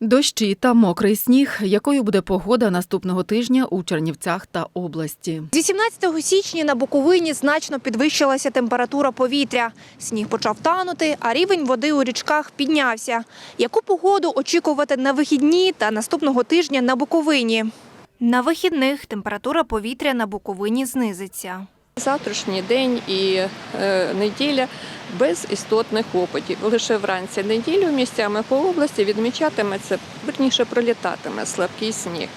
Дощі та мокрий сніг. Якою буде погода наступного тижня у Чернівцях та області? 18 січня на Буковині значно підвищилася температура повітря. Сніг почав танути, а рівень води у річках піднявся. Яку погоду очікувати на вихідні та наступного тижня на Буковині? На вихідних температура повітря на Буковині знизиться. Завтрашній день і е, неділя без істотних опадів. Лише вранці неділю місцями по області відмічатиметься, верніше пролітатиме слабкий сніг.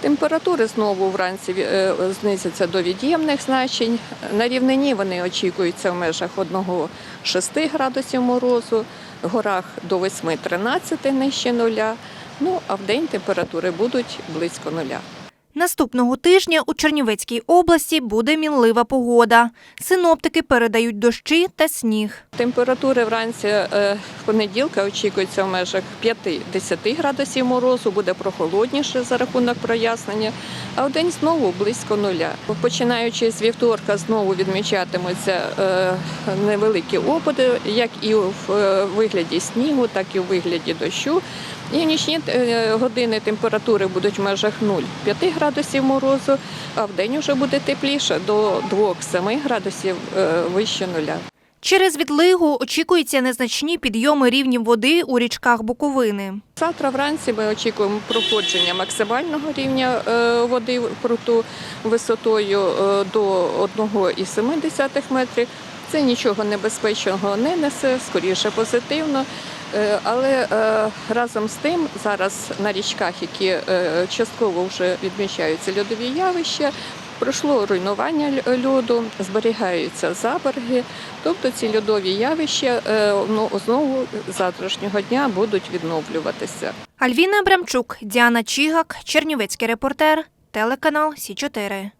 Температури знову вранці е, знизяться до від'ємних значень. На рівнині вони очікуються в межах 1-6 градусів морозу, в горах до 8-13 нижче нуля. Ну а в день температури будуть близько нуля. Наступного тижня у Чернівецькій області буде мінлива погода. Синоптики передають дощі та сніг. Температури вранці е, в понеділка очікується в межах 5-10 градусів морозу, буде прохолодніше за рахунок прояснення, а в день знову близько нуля. Починаючи з вівторка, знову відмічатимуться е, невеликі опади, як і в е, вигляді снігу, так і у вигляді дощу. І в нічні е, години температури будуть в межах 0,5 градусів морозу, а в день вже буде тепліше до 2-7 градусів е, вище нуля. Через відлигу очікуються незначні підйоми рівнів води у річках Буковини. Завтра вранці ми очікуємо проходження максимального рівня е, води в пруту висотою е, до 1,7 метрів. Це нічого небезпечного не несе, скоріше позитивно. Е, Але разом з тим зараз на річках, які частково вже відмічаються льодові явища, пройшло руйнування льоду, зберігаються заберги. Тобто ці льодові явища е, ну, знову завтрашнього дня будуть відновлюватися. Альвіна Абрамчук, Діана Чігак, Чернівецький репортер, телеканал Сі 4